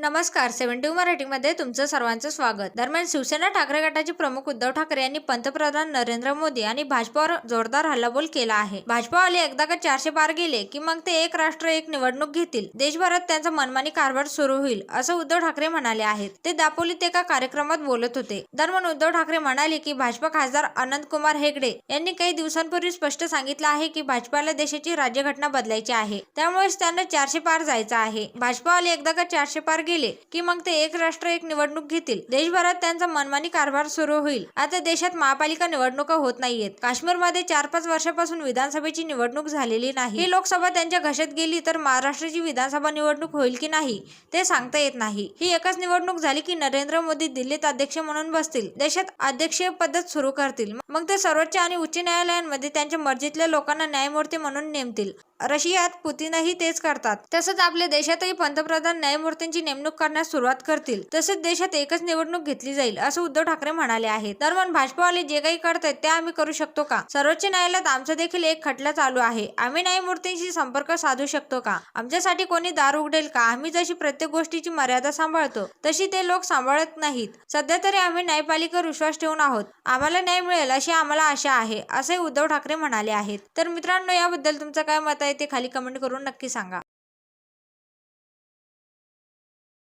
नमस्कार सेव्हन्टी मराठीमध्ये तुमचं सर्वांचं स्वागत. दरम्यान शिवसेना ठाकरे गटाचे प्रमुख उद्धव ठाकरे यांनी पंतप्रधान नरेंद्र मोदी आणि भाजपावर जोरदार हल्लाबोल केला आहे. भाजपावाले एकदा का चारशे पार गेले की मग ते एक राष्ट्र एक निवडणूक घेतील. देशभरात त्यांचा मनमानी कारभार सुरू होईल असं उद्धव ठाकरे म्हणाले आहेत. ते दापोलीत एका कार्यक्रमात बोलत होते. दरम्यान उद्धव ठाकरे म्हणाले की भाजपा खासदार अनंत कुमार हेगडे यांनी काही दिवसांपूर्वी स्पष्ट सांगितलं आहे की भाजपाला देशाची राज्यघटना बदलायची आहे. त्यामुळेच त्यांना चारशे पार जायचं आहे. भाजपावाले एकदा का चारशे पार गेले की मग ते एक राष्ट्र एक निवडणूक घेतील. देशभरात त्यांचा मनमानी कारभार सुरू होईल. आता देशात महापालिका निवडणुका होत नाहीयेत. काश्मीरमध्ये चार पाच वर्षापासून विधानसभेची निवडणूक झालेली नाही. ही लोकसभा त्यांच्या घशात गेली तर महाराष्ट्राची विधानसभा निवडणूक होईल की नाही ते सांगता येत नाही. ही एकच निवडणूक झाली की नरेंद्र मोदी दिल्लीत अध्यक्ष म्हणून बसतील. देशात अध्यक्षीय पद्धत सुरू करतील. मग ते सर्वोच्च आणि उच्च न्यायालयांमध्ये त्यांच्या मर्जीतल्या लोकांना न्यायमूर्ती म्हणून नेमतील. रशियात पुतीनही तेच करतात. तसंच आपल्या देशातही पंतप्रधान न्यायमूर्तींची नेमणूक करण्यास सुरुवात करतील. तसेच देशात एकच निवडणूक घेतली जाईल असं उद्धव ठाकरे म्हणाले आहे दरम्यान भाजपावाले जे काही करतायत ते आम्ही करू शकतो का? सर्वोच्च न्यायालयात आमचा देखील एक खटला चालू आहे. आम्ही न्यायमूर्तींशी संपर्क साधू शकतो का? आमच्यासाठी कोणी दार उघडेल का? आम्ही जशी प्रत्येक गोष्टीची मर्यादा सांभाळतो तशी ते लोक सांभाळत नाहीत. सध्या तरी आम्ही न्यायपालिकेवर विश्वास ठेवून आहोत. आम्हाला न्याय मिळेल अशी आम्हाला आशा आहे असे उद्धव ठाकरे म्हणाले आहेत. तर मित्रांनो याबद्दल तुमचं काय मत आहे? ते खाली कमेंट करून नक्की सांगा.